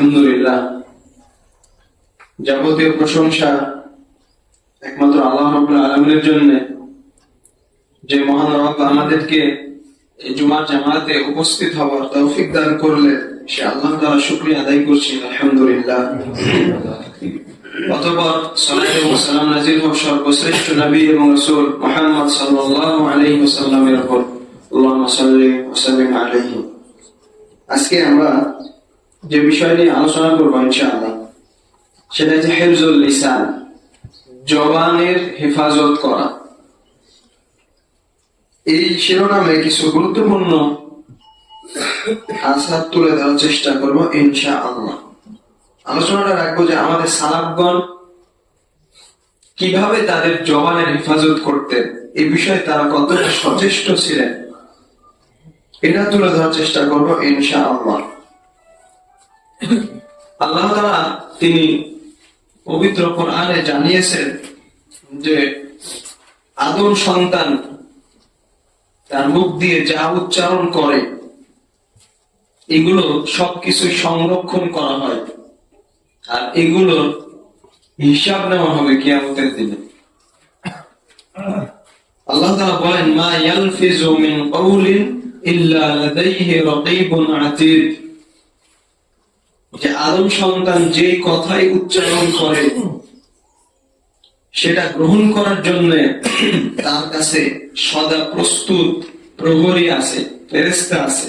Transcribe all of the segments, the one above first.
আলহামদুলিল্লাহ। যাবতীয় প্রশংসা একমাত্র আল্লাহ রবুল আলমের জন্য। যে মহান রব আমাদেরকে জুমার জামাতে উপস্থিত হওয়ার তৌফিক দান করলে সে আল্লাহ তাআলা শুকরিয়া আদায় করছি, আলহামদুলিল্লাহ। আজকে আমরা যে বিষয় নিয়ে আলোচনা করব ইনশাআল্লাহ, সেটা হচ্ছে হেফজুল লিসান, জবানের হেফাজত করা। এই শিরোনামে কিছু গুরুত্বপূর্ণ আসার তুলে দেওয়ার চেষ্টা করব ইনশা আল্লাহ আলোচনাটা রাখব যে আমাদের সালাবগণ কীভাবে তাদের জবানের হেফাজত করতেন এই বিষয়ে তারা কতটা সচেষ্ট ছিলেন, এটা তুলে ধরার চেষ্টা করব ইনশা আল্লাহ আল্লাহ তাআলা তিনি পবিত্র কোরআনে জানিয়েছেন যে আদম সন্তান তার মুখ দিয়ে যা উচ্চারণ করে, এগুলো সবকিছু সংরক্ষণ করা হয়। আর এগুলো হিসাব নেওয়া হবে কিয়ামতের দিনে। আল্লাহ বলেন, মা ইয়ালফিজু মিন কাউলিন ইল্লা লাদাইহি রাকীবুন আতীদ। যে আদম সন্তান যে কথাই উচ্চারণ করে, সেটা গ্রহণ করার জন্য তার কাছে সদা প্রস্তুত প্রহরী আছে ফেরেস্তা আছে।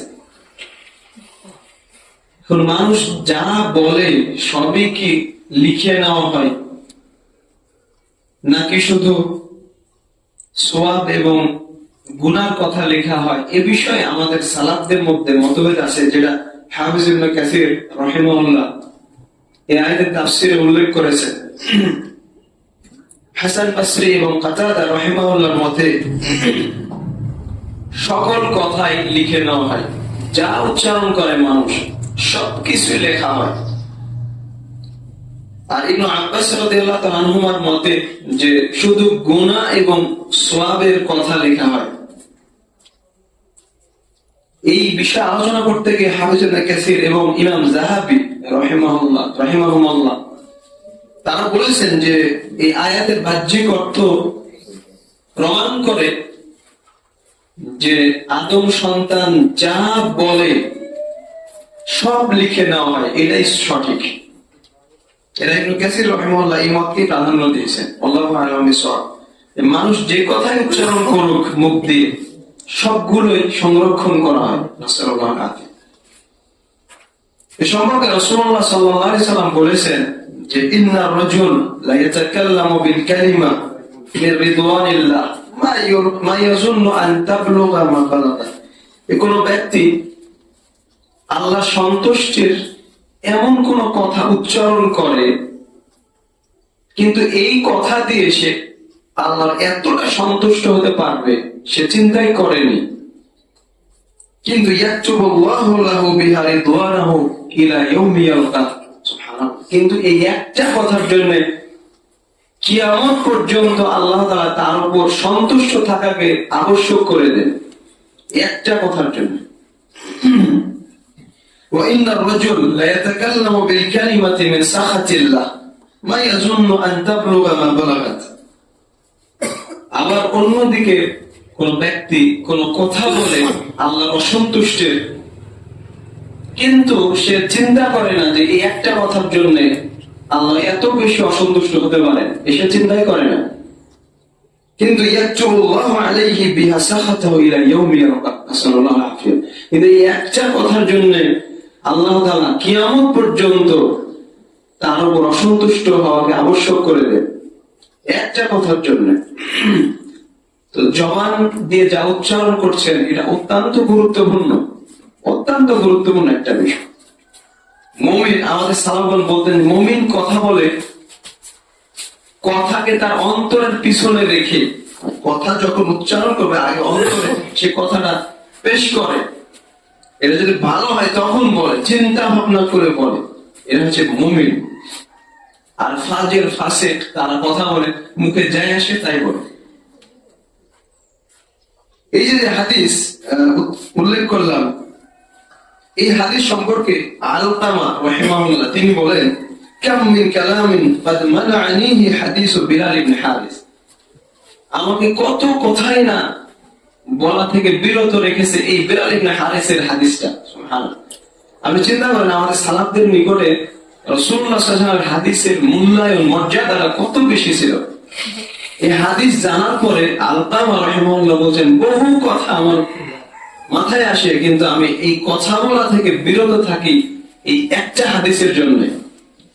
এখন মানুষ যা বলে সবই কি লিখে নেওয়া হয়? নাকি শুধু সোয়াব এবং গুনার কথা লেখা হয়? এ বিষয়ে আমাদের সালাফদের মধ্যে মতভেদ আছে যেটা সকল কথাই লিখে নেওয়া হয়, যা উচ্চারণ করে মানুষ সবকিছু লেখা হয়। আর ইবনু আব্বাস মতে যে শুধু গুনাহ এবং সোয়াবের কথা লেখা হয় এই বিষয়ে আলোচনা করতে গিয়ে হাফিজ ইবনে কাসির এবং ইমাম জাহাবি রাহিমাহুল্লাহ, রাহিমাহুমাল্লাহ, তারা বলেছেন যে এই আয়াতের বাহ্যিক অর্থ প্রমাণ করে যে আদম সন্তান যা বলে সব লিখে নেওয়া হয়, এটাই সঠিক। এটা ইবনে কাসির রাহিমাহুল্লাহ এই মতকে প্রাধান্য দিয়েছেন। আল্লাহু মানুষ যে কথাই উচ্চারণ করুক মুখ দিয়ে সবগুলোই সংরক্ষণ করা হয় এ সম্পর্কে রাসূলুল্লাহ সাল্লাল্লাহু আলাইহি সাল্লাম বলেছেন যে, ইন্না রাজুল লাইয়াতাকাল্লামু বিল কালিমা রিদওয়ানিল্লাহ। মা ইউর, মা আন তাবলুগা মা বালাগা। এ কোনো ব্যক্তি আল্লাহ সন্তুষ্টির এমন কোন কথা উচ্চারণ করে, কিন্তু এই কথা দিয়ে সে আল্লাহর এতটা সন্তুষ্ট হতে পারবে সে চিন্তাই করেনি কিন্তু ইয়াকতুবুল্লাহু লাহু বিহা রিদওয়ানাহু ইলা ইয়াউমি ইয়ালকা সুবহানাল্লাহ কিন্তু এই একটা কথার জন্য কিয়ামত পর্যন্ত আল্লাহ তাআলা তার উপর সন্তুষ্ট থাকাকে আবশ্যক করে দেন একটা কথার জন্য وإن الرجل لا يتكلم بالكلمة من سخط الله ما يظن أن تبلغ ما بلغت আবার অন্যদিকে কোন ব্যক্তি কোন কথা বলে আল্লাহ অসন্তুষ্টের। কিন্তু সে চিন্তা করে না যে এই একটা কথার জন্য আল্লাহ এত বেশি অসন্তুষ্ট হতে পারে এসে চিন্তাই করে না। কিন্তু একটা কথার জন্য আল্লাহ কিয়ামত পর্যন্ত তার উপর অসন্তুষ্ট হওয়াকে আবশ্যক করে দেন। একটা কথার জন্য। তো জবান দিয়ে যা উচ্চারণ করছেন, এটা অত্যন্ত গুরুত্বপূর্ণ। অত্যন্ত গুরুত্বপূর্ণ একটা বিষয়। মমিন, আমাদের সালামগণ বলতেন, মমিন কথা বলে কথাকে তার অন্তরের পিছনে রেখে কথা যখন উচ্চারণ করবে, আগে অন্তরে সে কথাটা পেশ করে। এটা যদি ভালো হয়, তখন বলে, চিন্তা ভাবনা করে বলে। এটা হচ্ছে মুমিন। আর ফাজের ফাসে তারা কথা বলে মুখে যাই আসে তাই বলে এই যে হাদিস আহ, উল্লেখ করলাম এই হাদিস সম্পর্কে আলতামা রহিমাহুল্লাহ তিনি বলেন কাম মিন কালামিন قد منعنيه حديث بلال بن حارث আমাকে কত কথাই না বলা থেকে বিরত রেখেছে এই বিলাল ইবনে হারিসের হাদিসটা সুবহানাল্লাহ আপনি চিন্তা করেন আমাদের সালাফদের নিকটে ওয়াসাল্লামের হাদিসের মূল্যায়ন, মর্যাদাটা কত বেশি ছিল? এই হাদিস জানার পরে আলকামা রহিমাহুল্লাহ বলছেন, বহু কথা আমার মাথায় আসে, কিন্তু আমি এই কথা বলা থেকে বিরত থাকি এই একটা হাদিসের জন্য।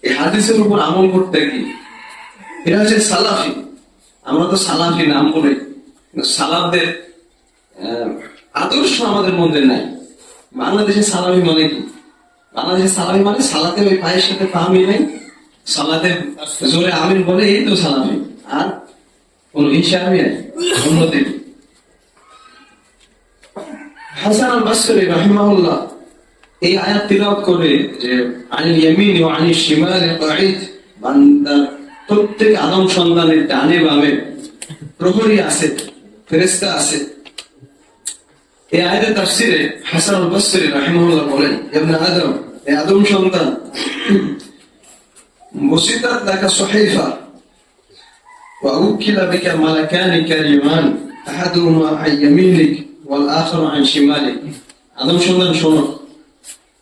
এই হাদিসের উপর আমল করতে কি? এটা হচ্ছে সালাফি। আমরা তো সালাফি নাম বলে সালাফদের আদর্শ আমাদের মধ্যে নাই। বাংলাদেশে সালাফি মানে কি? বাংলাদেশে সালাফি মানে সালাতে ওই পায়ের সাথে পা মিলাই সালাতে জোরে আমিন বলে এই তো সালাফি আর কোন হিসাবই নাই উন্নতি হাসান আল বাসরি রাহিমাহুল্লাহ এই আয়াত তিলাওয়াত করে যে, আনিল ইয়ামিন কাঈদ বান্দার প্রত্যেক আদম সন্তানের ডানে বামে প্রহরী আছে, ফেরেশতা আছে। এই তাফসিরে হাসান বসরি রাহিমুল্লাহ বলেন আদম এ আদম সন্তান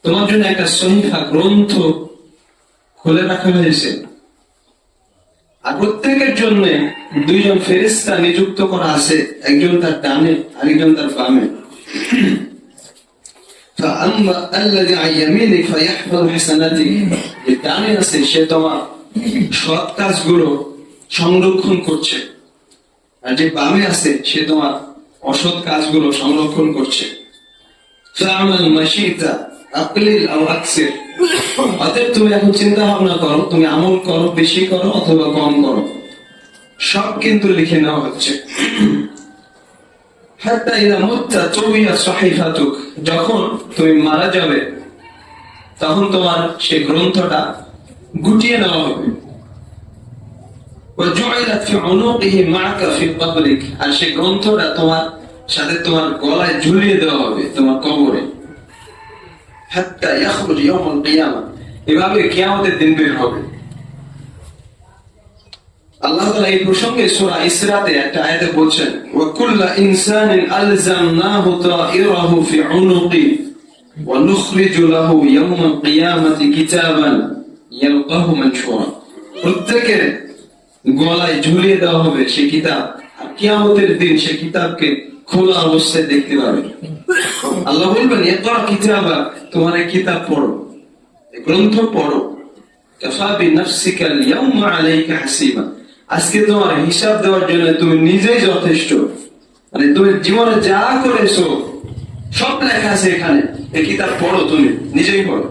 তোমার জন্য একটা সহিফা গ্রন্থ খুলে রাখা হয়েছে। প্রত্যেকের জন্য দুইজন ফেরিস্তা নিযুক্ত করা আছে, একজন তার ডানে, আরেকজন তার বামে। فأما الذي عن يمينك فيحفظ حسناتك যে ডানে আছে সে তোমার সৎ কাজগুলো সংরক্ষণ করছে আর যে বামে আছে সে তোমার অসৎ কাজগুলো সংরক্ষণ করছে فاعمل ما شئت أقلل أو أكثر অতএব তুমি এখন চিন্তা ভাবনা করো তুমি আমল করো বেশি করো অথবা কম করো সব কিন্তু লিখে নেওয়া হচ্ছে যখন তুমি মারা যাবে, তখন তোমার সেই গ্রন্থটা গুটিয়ে নেওয়া হবে। আর সেই গ্রন্থটা তোমার সাথে তোমার গলায় ঝুলিয়ে দেওয়া হবে, তোমার কবরে। এভাবে কেয়ামতের দিন বের হবে। আল্লাহ তাআলা এই প্রসঙ্গে সূরা ইসরাতে একটা আয়াতে বলছেন, ওয়া কুল্লা ইনসানিন আলজামনাহু তাইরাহু ফি উনুকি ওয়া লাহু ইয়াউমাল কিয়ামাতি কিতাবান ইয়ালকাহু মানশুরা. প্রত্যেকের গলায় ঝুলিয়ে দেওয়া হবে সে কিতাব কিয়ামতের দিন সে কিতাবকে খোলা অবস্থায় দেখতে পাবে। আল্লাহ বলবেন এতরা কিতাবা, তোমার কিতাব পড়ো গ্রন্থ পড়ো। কাফা বিনাফসিকা আল-ইয়াউমা আলাইকা হাসিবা। আজকে তোমার হিসাব দেওয়ার জন্য তুমি নিজেই যথেষ্ট। মানে তুমি জীবনে যা করেছ, সব লেখা আছে এখানে। এই কিতাব পড়ো তুমি, নিজেই পড়ো।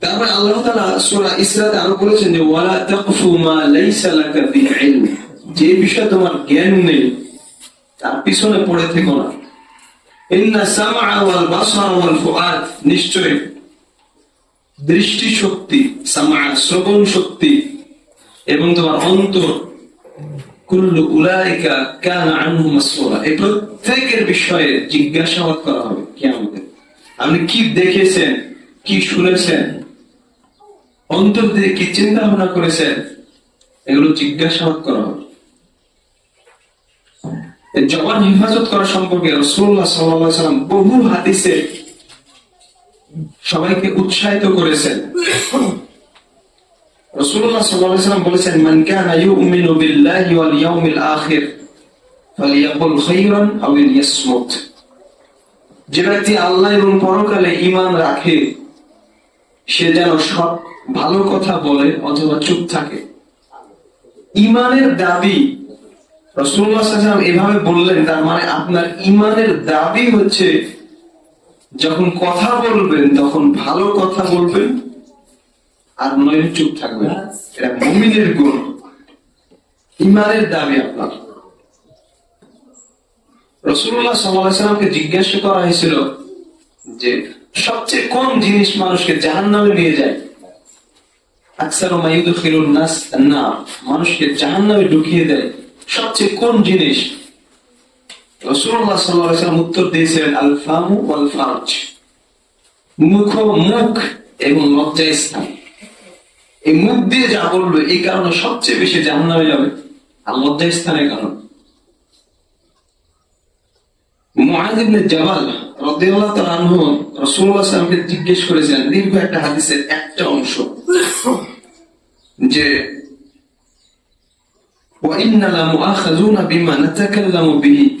তারপরে আল্লাহ তাআলা সূরা ইসরাতে আরও বলেছেন যে, ওয়ালা তাকফু মা লাইসা যে বিষয়ে তোমার জ্ঞান নেই, তার পিছনে পড়ে থেকো না। ইন্না সামআ ওয়াল বাসার ওয়াল ফুআদ। দৃষ্টি শক্তি শ্রবণ শক্তি এবং তোমার অন্তর, কুল্লু উলাইকা কানা আনহু মাসউলা। এই প্রত্যেকের বিষয়ে জিজ্ঞাসাবাদ করা হবে কিয়ামতে আপনি কি দেখেছেন, কি শুনেছেন, অন্তর দিয়ে কি চিন্তা ভাবনা করেছেন, এগুলো জিজ্ঞাসাবাদ করা হবে। জবান হেফাজত করা সম্পর্কে রসুল্লাহ সাল্লাম বহু হাদিসে সবাইকে উৎসাহিত করেছেন। যে ব্যক্তি আল্লাহ এবং পরকালে রাখে, সে যেন সব ভালো কথা বলে অথবা চুপ থাকে। ইমানের দাবি রসুল্লাহ এভাবে বললেন, তার মানে আপনার ইমানের দাবি হচ্ছে যখন কথা বলবেন, তখন ভালো কথা বলবেন আর নইলে চুপ থাকবেন। এটা মুমিনের গুণ। ইমানের দাবি আপনার। রসুল্লাহ সাল্লামকে জিজ্ঞাসা করা হয়েছিল যে, সবচেয়ে কোন জিনিস মানুষকে জাহান নামে নিয়ে যায়, আকসার মানুষকে জাহান নামে ঢুকিয়ে দেয়। সবচেয়ে কোন জিনিস রসুল্লাহ সাল্লাহ সাল্লাম উত্তর দিয়েছিলেন আল ফামু ওয়াল ফারজ মুখ মুখ এবং লজ্জা স্থান এই মুখ দিয়ে যা বলবে এই কারণে সবচেয়ে বেশি জাহান্নামে যাবে আর লজ্জা স্থানের কারণ মুআয ইবনে জাবাল রাদিয়াল্লাহু তাআলা আনহু রাসূলুল্লাহ সাল্লাল্লাহু আলাইহি ওয়াসাল্লামকে জিজ্ঞেস করেছেন দীর্ঘ একটা হাদিসের একটা অংশ যে وإنا لمؤاخذون بما نتكلم به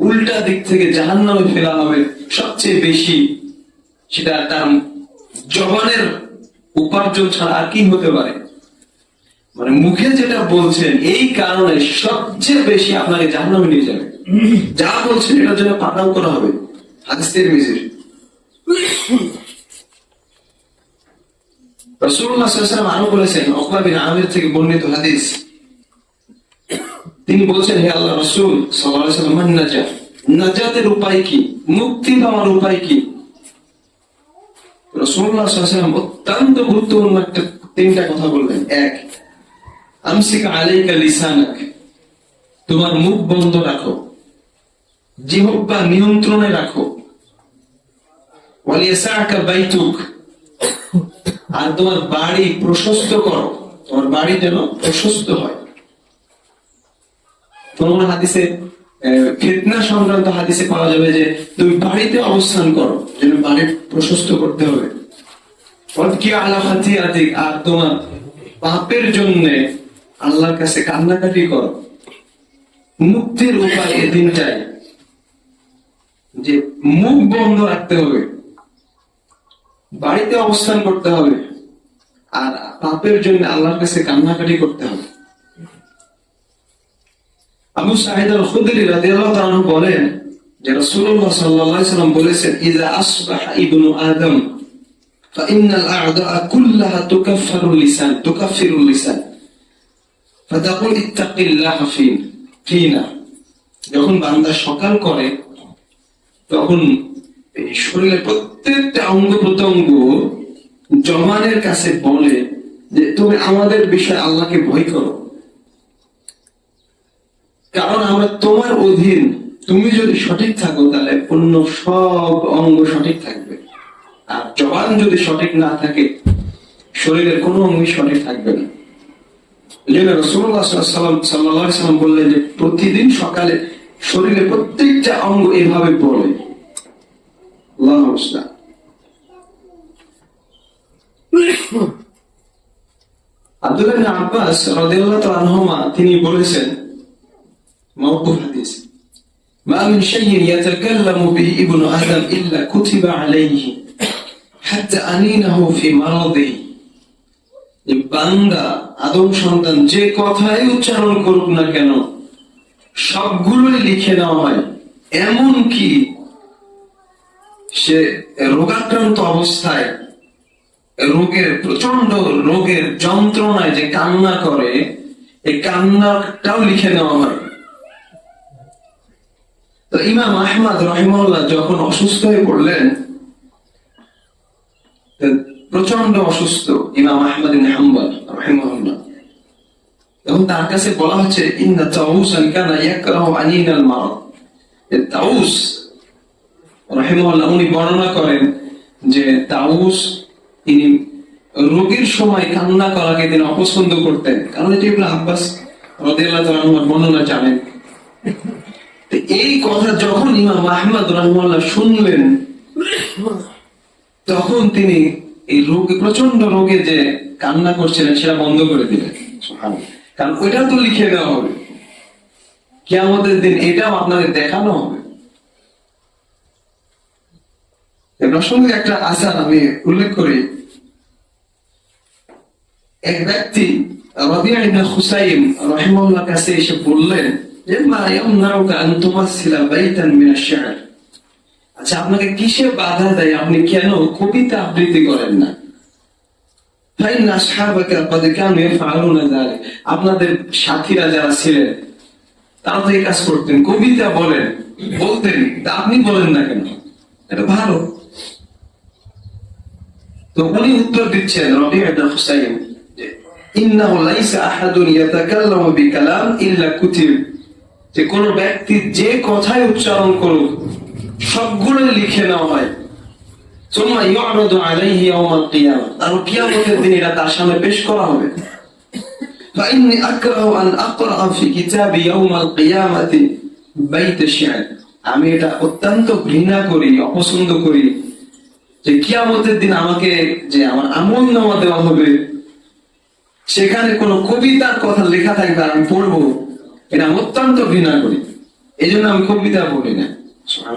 উল্টা দিক থেকে জাহান্নামে ফেলা হবে সবচেয়ে বেশি, সেটা তার জবানের উপার্জন ছাড়া আর কি হতে পারে? মানে মুখে যেটা বলছেন, এই কারণে সবচেয়ে বেশি আপনাকে জাহান্নামে নিয়ে যাবে। যা বলছেন এটার জন্য পাঠাও করা হবে হাদিস তিরমিজির রাসূলুল্লাহ সাল্লাল্লাহু আরও বলেছেন উকবা বিন আমির থেকে বর্ণিত হাদিস তিনি বলছেন, হে আল্লাহ রসুল নাজাতের উপায় কি? মুক্তি পাওয়ার উপায় কি? অত্যন্ত গুরুত্বপূর্ণ একটা, তিনটা কথা বললেন। এক, আমসিক তোমার মুখ বন্ধ রাখো। জিহব্বা নিয়ন্ত্রণে রাখো। বাইতুক, আর তোমার বাড়ি প্রশস্ত করো। তোমার বাড়ি যেন প্রশস্ত হয়। কোন হাদিসে ফিতনা সংক্রান্ত হাদিসে পাওয়া যাবে যে তুমি বাড়িতে অবস্থান করো, যেন বাড়ি প্রশস্ত করতে হবে। আর তোমার পাপের জন্য আল্লাহর কাছে কান্নাকাটি করো। মুক্তির উপায় এদিন চাই, যে মুখ বন্ধ রাখতে হবে, বাড়িতে অবস্থান করতে হবে, আর পাপের জন্য আল্লাহর কাছে কান্নাকাটি করতে হবে। আবু সাহিদ আল খুদরি রাদিয়াল্লাহু তাআলা আনহু বলেন যে রাসূলুল্লাহ সাল্লাল্লাহু আলাইহি সাল্লাম বলেছেন ইযা আসবাহা ইবনু আদম فإن الأعداء كلها تكفر اللسان تكفر اللسان فتقول اتق الله فينا فينا যখন বান্দা সকাল করে তখন এই শরীরের প্রত্যেকটা অঙ্গ প্রত্যঙ্গ জমানের কাছে বলে যে তুমি আমাদের বিষয়ে আল্লাহকে ভয় করো কারণ আমরা তোমার অধীন। তুমি যদি সঠিক থাকো, তাহলে অন্য সব অঙ্গ সঠিক থাকবে। আর জবান যদি সঠিক না থাকে, শরীরের কোনো অঙ্গই সঠিক থাকবে না। এই জন্য রসুল্লাহ সাল্লাম সাল্লাহ সাল্লাম বললেন যে, প্রতিদিন সকালে শরীরের প্রত্যেকটা অঙ্গ এভাবে বলে। আব্দুল্লাহ আব্বাস রাদিয়াল্লাহু তাআলা তিনি বলেছেন موقوف حديث ما من شيء يتكلم به ابن آدم إلا كتب عليه حتى أنينه في مرضه যে বান্দা আদম সন্তান যে কথাই উচ্চারণ করুক না কেন সবগুলোই লিখে নেওয়া হয় এমন কি সে রোগাক্রান্ত অবস্থায় রোগের প্রচন্ড রোগের যন্ত্রণায় যে কান্না করে এই কান্নাটাও লিখে নেওয়া হয় ইমাম যখন অসুস্থ হয়ে পড়লেন প্রচণ্ড অসুস্থ ইমাম আহমদ তখন তার কাছে বলা হচ্ছে তাউস উনি বর্ণনা করেন যে তাউস, তিনি রোগীর সময় কান্না করাকে তিনি অপছন্দ করতেন। কারণ এটি আব্বাস রাদিয়াল্লাহু বর্ণনা জানেন। এই কথা যখন ইমাম আহমদ রহমাল্লাহ শুনলেন তখন তিনি এই রোগে প্রচণ্ড রোগে যে কান্না করছিলেন সেটা বন্ধ করে দিলেন। কারণ ওইটা তো লিখে দেওয়া হবে। কি আমাদের দিন এটাও আপনাদের দেখানো হবে। এ প্রসঙ্গে একটা আসার আমি উল্লেখ করি। এক ব্যক্তি রবিয়া ইবনে খুসাইম রহিমাল্লাহ কাছে এসে বললেন আচ্ছা আপনাকে কিসে বাধা দেয়? আপনি কেন কবিতা আবৃত্তি করেন না? আপনাদের সাথীরা যারা ছিলেন, তারা তো এই কাজ করতেন। কবিতা বলেন, বলতেন, তা আপনি বলেন না কেন? এটা ভালো। তো উনি উত্তর দিচ্ছেন রবি হুসাইন লাইসা আহাদুন ইয়াতাকাল্লামু বিকালাম ইল্লা কুতিব। যে কোন ব্যক্তি যে কথাই উচ্চারণ করুক সবগুলো লিখে নেওয়া হয় ثم يعرض عليه يوم القيامة আর কিয়ামতের দিন এটা তার সামনে পেশ করা হবে فإني أكره أن أقرأ في كتابي يوم القيامة بيت الشعر আমি এটা অত্যন্ত ঘৃণা করি অপছন্দ করি যে কিয়ামতের দিন আমাকে যে আমার আমল নামা দেওয়া হবে সেখানে কোনো কবিতার কথা লেখা থাকবে আর আমি পড়বো এটা আমি অত্যন্ত ঘৃণা করি। এই জন্য আমি কবিতা পড়ি না।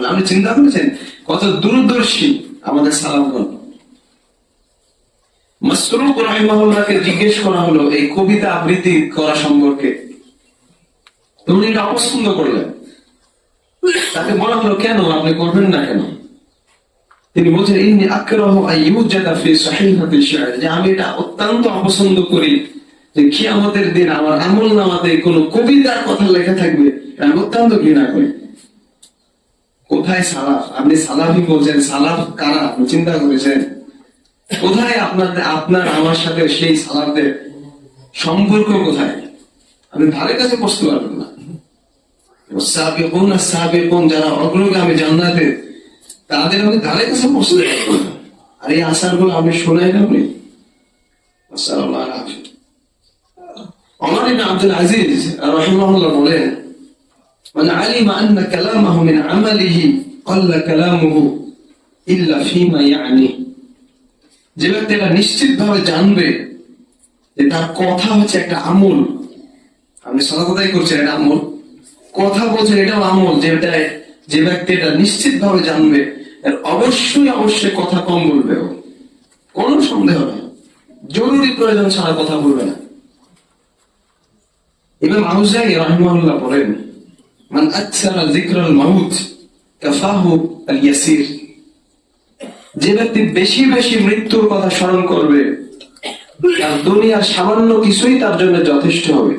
আপনি চিন্তা করেছেন? কত দূরদর্শী আমাদের সালামগণ। মাসরুক রাহিমাহুল্লাহকে জিজ্ঞেস করা হলো, এই কবিতা আবৃত্তি করা সম্পর্কে? তুমি এটা অপছন্দ করলেন তাকে বলা হলো, কেন আপনি করবেন না কেন? তিনি বলছেন আমি এটা অত্যন্ত অপছন্দ করি। যে কিয়ামতের দিন আমার আমল নামাতে কোনো কবিতার কথা লেখা থাকবে আমি অত্যন্ত ঘৃণা করি। কোথায় সালাফ? আপনি সালাফি বলছেন, সালাফ কারা? আপনি চিন্তা করেছেন? কোথায় আপনার আপনার, আমার সাথে সেই সালাফদের সম্পর্ক কোথায়? আপনি ধারে কাছে বসতে পারবেন না। সাবিকুন আর সাবিকুন, যারা অগ্রগামী জান্নাতে তাদের আমি ধারে কাছে বসতে। আর এই আশারগুলো আমি শোনাই না আপনি? আসসালামু আলাইকুম। عمر بن عبد العزيز رحمه الله বলেন من علم أن كلامه من عمله قل كلامه إلا فيما يعني যে ব্যক্তি এটা নিশ্চিত ভাবে জানবে যে তার কথা হচ্ছে একটা আমল আপনি সদা কথাই করছেন এটা আমল কথা বলছেন এটাও আমল যেটা যে ব্যক্তি এটা নিশ্চিত ভাবে জানবে এর অবশ্যই অবশ্যই কথা কম বলবে ও কোনো সন্দেহ নেই জরুরি প্রয়োজন ছাড়া কথা বলবে না ইমাম আউজাই রাহিমাহুল্লাহ বলেন, মান আকসারা যিকরাল মাউত, কাফাহু আল ইয়াসির যে ব্যক্তি বেশি বেশি মৃত্যুর কথা স্মরণ করবে, তার দুনিয়ার সামান্য কিছুই তার জন্য যথেষ্ট হবে।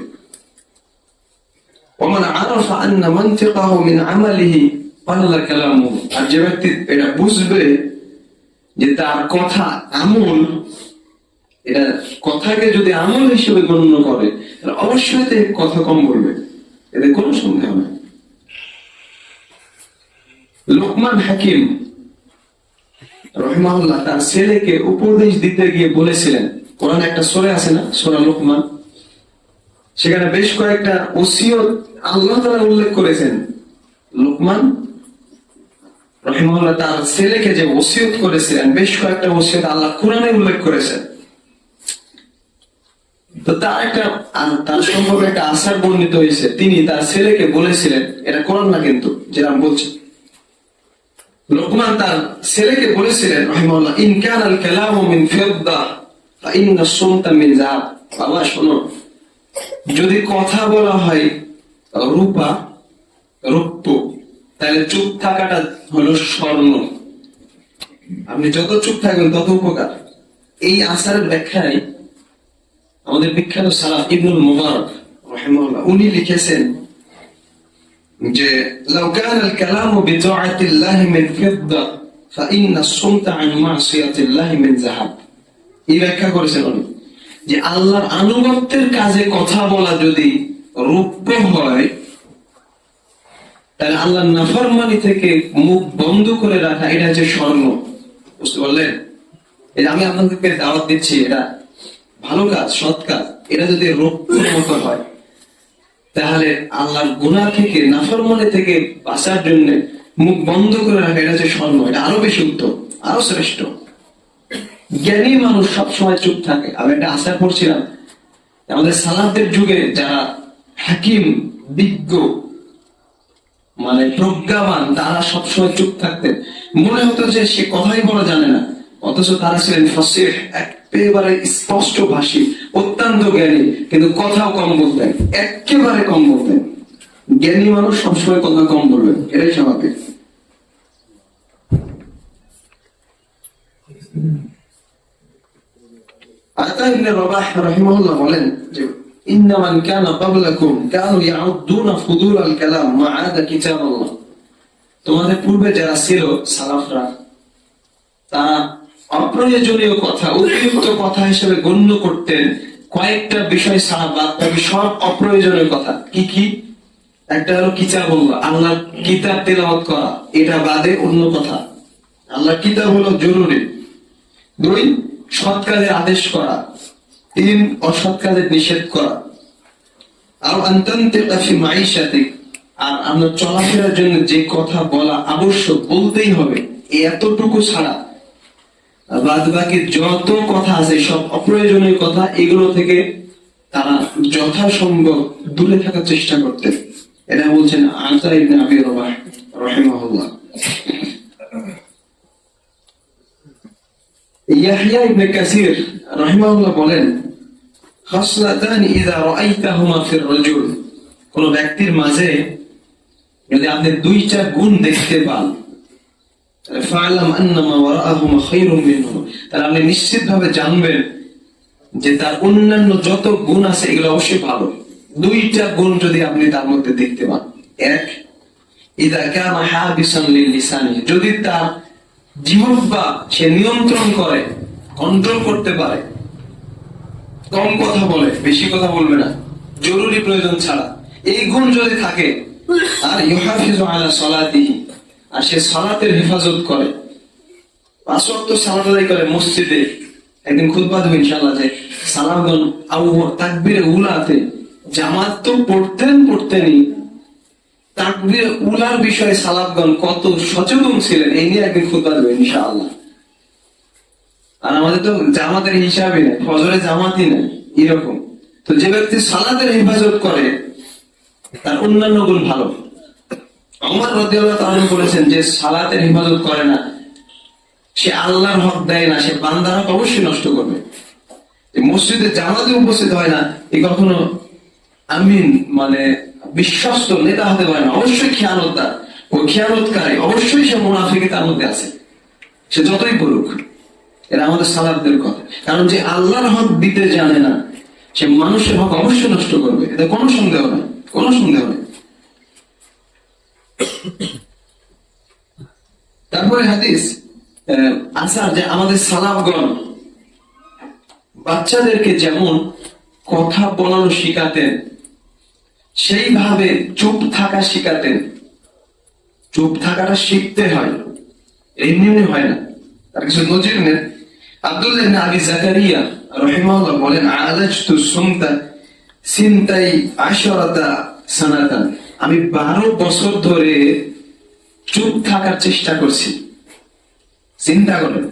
ওমান আরাফা আন্না মানতিকাহু মিন আমালিহি, পাল্লা কালামু। আর যে ব্যক্তি এটা বুঝবে যে তার কথা আমল এটা কথাকে যদি আমল হিসেবে গণ্য করে অবশ্যই তে কথা কম বলবে। এতে কোনো সন্দেহ নেই। লোকমান হাকিম রহিমাহুল্লাহ তার ছেলেকে উপদেশ দিতে গিয়ে বলেছিলেন, কোরআন একটা সরে আছে না, সোরা লোকমান? সেখানে বেশ কয়েকটা ওসিয়ত আল্লাহ তারা উল্লেখ করেছেন। লোকমান রহিমাহুল্লাহ তার ছেলেকে যে ওসিয়ত করেছিলেন, বেশ কয়েকটা ওসিয়ত আল্লাহ কোরআনে উল্লেখ করেছেন। তো তার একটা তার সম্পর্কে একটা আশার বর্ণিত হয়েছে। তিনি তার ছেলেকে বলেছিলেন, এটা কোরআন না কিন্তু বলছি। লোকমান তার ছেলেকে বলেছিলেন রহিমাল্লাহ ইন কান আল মিন মিন বাবা, শোনো, যদি কথা বলা হয় রূপা রূপ্য তাহলে চুপ থাকাটা হলো স্বর্ণ। আপনি যত চুপ থাকবেন, তত উপকার। এই আসারের ব্যাখ্যায় আমাদের বিখ্যাত সালাফ ইবনুল মুবারক রাহিমাহুল্লাহ উনি লিখেছেন যে لو كان الكلام بطاعة الله من فضة فإن الصمت عن معصية الله من ذهب এই ব্যাখ্যা করেছেন উনি যে আল্লাহর আনুগত্যের কাজে কথা বলা যদি রূপ্য হয় তাহলে আল্লাহ নাফরমানি থেকে মুখ বন্ধ করে রাখা এটা হচ্ছে স্বর্ণ বুঝতে পারলেন এই যে আমি আপনাদেরকে দাওয়াত দিচ্ছি এটা ভালো কাজ, সৎ কাজ, এটা যদি মতো হয়, তাহলে আল্লাহর গুনাহ থেকে, নাফরমানি থেকে বাঁচার জন্য মুখ বন্ধ করে রাখা, এটা হচ্ছে স্বর্ণ এটা আরও বেশি উত্তম, আরও শ্রেষ্ঠ। জ্ঞানী মানুষ সবসময় চুপ থাকে। আমি একটা আশা করছিলাম আমাদের সালাফদের যুগে যারা হাকিম, বিজ্ঞ মানে প্রজ্ঞাবান, তারা সবসময় চুপ থাকতেন। মনে হতো যে সে কথাই বলা জানে না। অথচ তারা ছিলেন ফসির একেবারে স্পষ্ট ভাষী, অত্যন্ত জ্ঞানী, কিন্তু কথাও কম বলতেন, একেবারে কম বলতেন। জ্ঞানী মানুষ সবসময় কথা কম বলবেন এটাই স্বাভাবিক। আল তোমাদের পূর্বে যারা ছিল সালাফরা, তারা অপ্রয়োজনীয় কথা অতিরিক্ত কথা হিসেবে গণ্য করতেন কয়েকটা বিষয় ছাড়া বাদ বাকি সব অপ্রয়োজনীয় কথা। কি কি? একটা হলো কিতাব আল্লাহ কিতাব তেলাওয়াত করা, এটা বাদে অন্য কথা। আল্লাহ কিতাব হলো জরুরি। দুই, সৎ কাজের আদেশ করা। তিন, অসৎ কাজের নিষেধ করা। আর আন্তন্তে কাফি মাইশাতে আর আমরা চলাফেরার জন্য যে কথা বলা আবশ্যক বলতেই হবে, এতটুকু ছাড়া বাদ বাকি যত কথা আছে, সব অপ্রয়োজনীয় কথা, এগুলো থেকে তারা যথাসম্ভব দূরে থাকার চেষ্টা করতে। এটা বলছেন আতা আবি রবাহ, রাহিমাহুল্লাহ। বলেন কোন ব্যক্তির মাঝে যদি আপনি দুইটা গুণ দেখতে পান জানবেন যে তার অন্যান্য যত গুণ আছে, এগুলো অবশ্যই ভালো। দুইটা গুণ যদি আপনি তার মধ্যে দেখতে পান। এক যদি তার সে নিয়ন্ত্রণ করে কন্ট্রোল করতে পারে, কম কথা বলে, বেশি কথা বলবে না, জরুরি প্রয়োজন ছাড়া। এই গুণ যদি থাকে, আর ইউহাফিজু আলা সলাতিহি আর সে সালাতের হেফাজত করে। পাঁচ সালাত আদায় করে মসজিদে। একদিন খুতবা দেবো ইনশাআল্লাহ যে আবু তাকবীরে উলাতে। জামাত তো পড়তেন উলার বিষয়ে কত সচেতন ছিলেন, এই নিয়ে একদিন খুতবা দেবো ইনশাআল্লাহ। আর আমাদের তো জামাতের হিসাবই নেই ফজরে জামাতই নেই, এরকম। তো যে ব্যক্তি সালাতের হেফাজত করে, তার অন্যান্য গুণ ভালো। আমার রদিয়াল্লাহ তাআলা বলেছেন যে সালাতের হেফাজত করে না। সে আল্লাহর হক দেয় না, সে বান্দার হক অবশ্যই নষ্ট করবে। মসজিদে জামাতে উপস্থিত হয় না, এ কখনো আমিন মানে বিশ্বস্ত নেতা হতে পারে না। অবশ্যই খেয়ানতদার ও খেয়ালতকারী অবশ্যই সে মুনাফিকে তার মধ্যে আছে। সে যতই বলুক, এরা আমাদের সালাদদের কথা। কারণ যে আল্লাহর হক দিতে জানে না, সে মানুষের হক অবশ্যই নষ্ট করবে। এতে কোনো সন্দেহ নেই, কোনো সন্দেহ নেই। তারপরে হাদিস আসার যে আমাদের সালাফগণ বাচ্চাদেরকে যেমন কথা বলানো শিখাতেন, সেইভাবে চুপ থাকা শিখাতেন। চুপ থাকাটা শিখতে হয়, এমনি এমনি হয় না। তার কিছু নজির নেন। আব্দুল্লাহ আবি জাকারিয়া রাহিমাহুল্লাহ বলেন, আলাজতু সুমতা সিনতাই আশরাতা সানাতান। আমি বারো বছর ধরে চুপ থাকার চেষ্টা করছি। চিন্তা করেন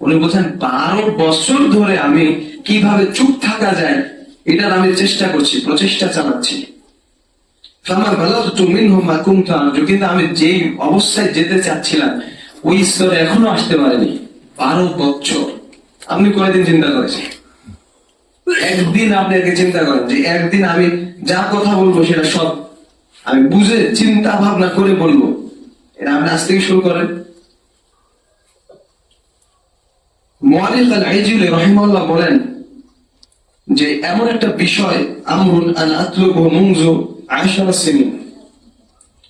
উনি বলছেন, বারো বছর ধরে আমি কীভাবে চুপ থাকা যায়, এটার আমি চেষ্টা করছি, প্রচেষ্টা চালাচ্ছি। আমার বেলা তো মিন কিন্তু আমি যেই অবস্থায় যেতে চাচ্ছিলাম, ওই স্তরে এখনও আসতে পারেনি। বারো বছর। আপনি কয়দিন চিন্তা করেছেন? একদিন আপনি আগে চিন্তা করেন যে একদিন আমি যা কথা বলব সেটা সব আমি বুঝে চিন্তা ভাবনা করে বলব। এটা আপনি আজ থেকে শুরু করেন। বলেন যে, এমন একটা বিষয়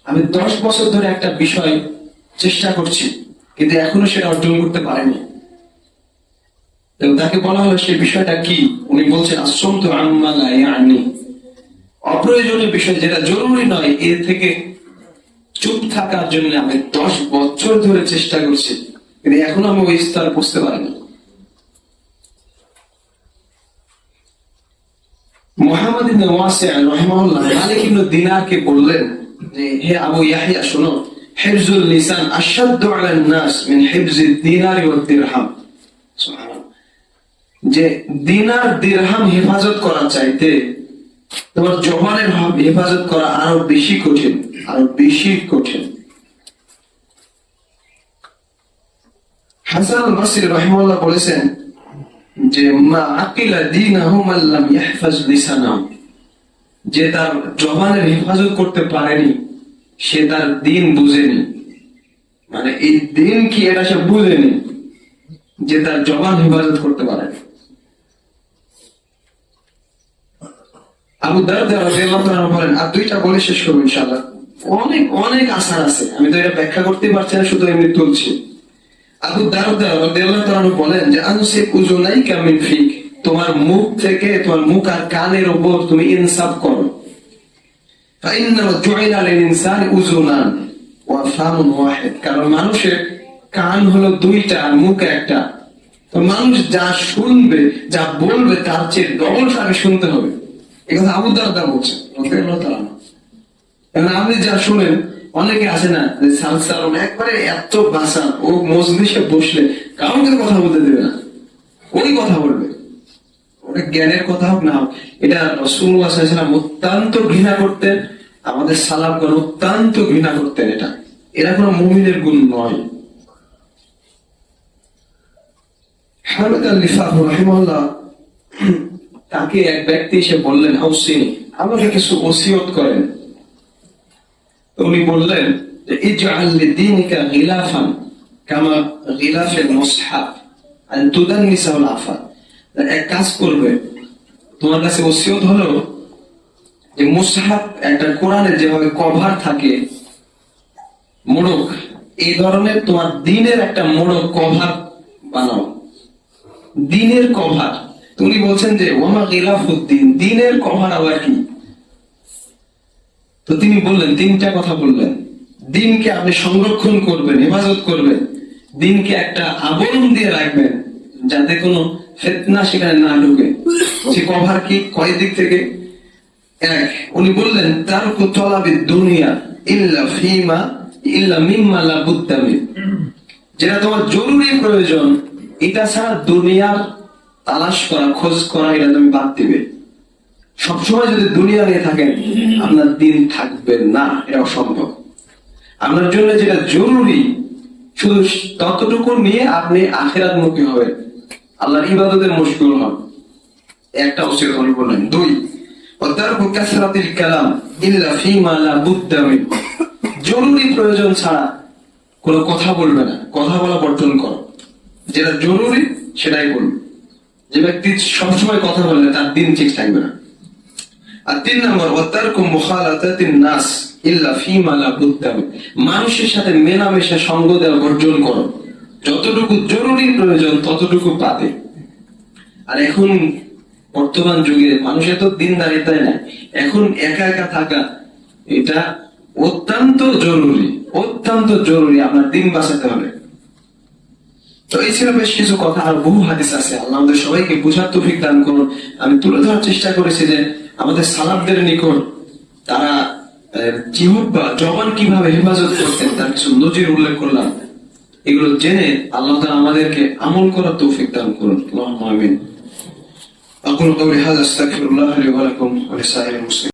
আমি দশ বছর ধরে একটা বিষয় চেষ্টা করছি, কিন্তু এখনও সেটা অর্জন করতে পারিনি। তাকে বলা হলো সেই বিষয়টা কি? উনি বলছেন আশ্রম তো আনি অপ্রয়োজনীয় বিষয় যেটা জরুরি নয় এর থেকে চুপ থাকার জন্য আমি দশ বছর ধরে চেষ্টা করছি, কিন্তু এখনও আমি ওই স্তরে বুঝতে পারিনি। মোহাম্মদ দিনারকে বললেন যে, হে আবু ইয়াহইয়া শোনো হিফজুল লিসান আশাদ্দু আলা নাস মিন হিফজিদ দিনারি দিরহাম। যে দিনার দিরহাম হেফাজত করা চাইতে তোমার জবানের হেফাজত করা আরও বেশি কঠিন, আরও বেশি কঠিন। হাসান আল বলেছেন যে, মা আকিলা ইয়াহফাজ লিসানাহু। যে তার জবানের হেফাজত করতে পারেনি, সে তার দিন বুঝেনি। মানে এই দিন কি এটা সে বুঝেনি যে তার জবান হেফাজত করতে পারেনি? আবু দারদা রাদিয়াল্লাহু তাআলা বলেন আর দুইটা বলে শেষ করবো ইনশাআল্লাহ অনেক অনেক আসার আছে আমি তো এটা ব্যাখ্যা করতে পারছি না শুধু এমনি তুলছি আবু দারদা রাদিয়াল্লাহু তাআলা বলেন যে আনসে উজুনাইকা মিন ফিক তোমার মুখ থেকে তোমার মুখ আর কানের উপর তুমি ইনসাফ করো فإنما جعل للإنسان أذنان وفم واحد কারণ মানুষের কান হলো দুইটা আর মুখ একটা তো মানুষ যা শুনবে যা বলবে তার চেয়ে ডবল সারে শুনতে হবে কথা আবু দারদা বলছে, রাদিয়াল্লাহু তাআলা আনহু। এখন আপনি যা শুনেন, অনেকে আছে না, যে সালসালন একবারে এত ও মজলিসে বসলে কাউকে কথা বলতে দেবে না। ওই কথা বলবে। জ্ঞানের কথা হোক না এটা অত্যন্ত ঘৃণা করতেন, আমাদের সালামগণ অত্যন্ত ঘৃণা করতেন এটা। এরা কোনো মুমিনের গুণ নয়। আল রহিমাল্লাহ তাকে এক ব্যক্তি এসে বললেন আউসিনি আমাকে কিছু ওসিয়ত করেন। উনি বললেন তোমার কাছে হলো যে একটা যেভাবে কভার থাকে, মোড়ক, এই ধরনের তোমার দিনের একটা মোড়ক কভার বানাও। দিনের কভার। তুমি বলছেন যে ওমা গিলাফুদ্দিন, দিনের কভার আবার কি? তো তিনি বললেন, তিনটা কথা বললেন। দিনকে আপনি সংরক্ষণ করবেন, হেফাজত করবেন। দিনকে একটা আবরণ দিয়ে রাখবেন, যাতে কোনো ফেতনা সেখানে না ঢুকে। সে কভার কি? কয় দিক থেকে? এক, উনি বললেন তার তলাবি দুনিয়া, ইল্লা ফিমা, ইল্লা মিম্মা লা বুদ্দা যেটা তোমার জরুরি প্রয়োজন, এটা ছাড়া দুনিয়ার তালাশ করা, খোঁজ করা, এটা তুমি বাদ দিবে। সবসময় যদি দুনিয়া নিয়ে থাকেন, আপনার দিন থাকবে না, এটা অসম্ভব। আপনার জন্য যেটা জরুরি, শুধু ততটুকু নিয়ে আপনি আখেরাত মুখী হবেন। আল্লাহর ইবাদতের মুশকুল হন। একটা অস্বীকার হল বললেন দুই অত্যারক কাসরাতিল কালাম ইল্লা ফিমা লা জরুরি প্রয়োজন ছাড়া কোনো কথা বলবে না। কথা বলা বর্জন করো। যেটা জরুরি, সেটাই বলবে। যে ব্যক্তি সবসময় কথা বললে তার দিন ঠিক থাকবে না। আর তিন নম্বর ওয়াতারকু মুখালাতাতিন নাস ইল্লা ফিমা লা মানুষের সাথে মেলামেশা সঙ্গ দেওয়া বর্জন করো। যতটুকু জরুরি প্রয়োজন, ততটুকু পাবে। আর এখন বর্তমান যুগে মানুষের তো দিন দাঁড়িয়ে না। এখন একা একা থাকা, এটা অত্যন্ত জরুরি। অত্যন্ত জরুরি আপনার দিন বাঁচাতে হবে। তো এই ছিল বেশ কিছু কথা আর বহু হাদিস আছে আল্লাহ আমাদের সবাইকে বুঝার তৌফিক দান করুন আমি তুলে ধরার চেষ্টা করেছি যে আমাদের সালাবদের নিকট তারা জিহুব বা জবান কিভাবে হেফাজত করতেন তার কিছু নজির উল্লেখ করলাম এগুলো জেনে আল্লাহ তাআলা আমাদেরকে আমল করার তৌফিক দান করুন আল্লাহুম্মা আমিন أقول قولي هذا أستغفر الله لي ولكم ولسائر المسلمين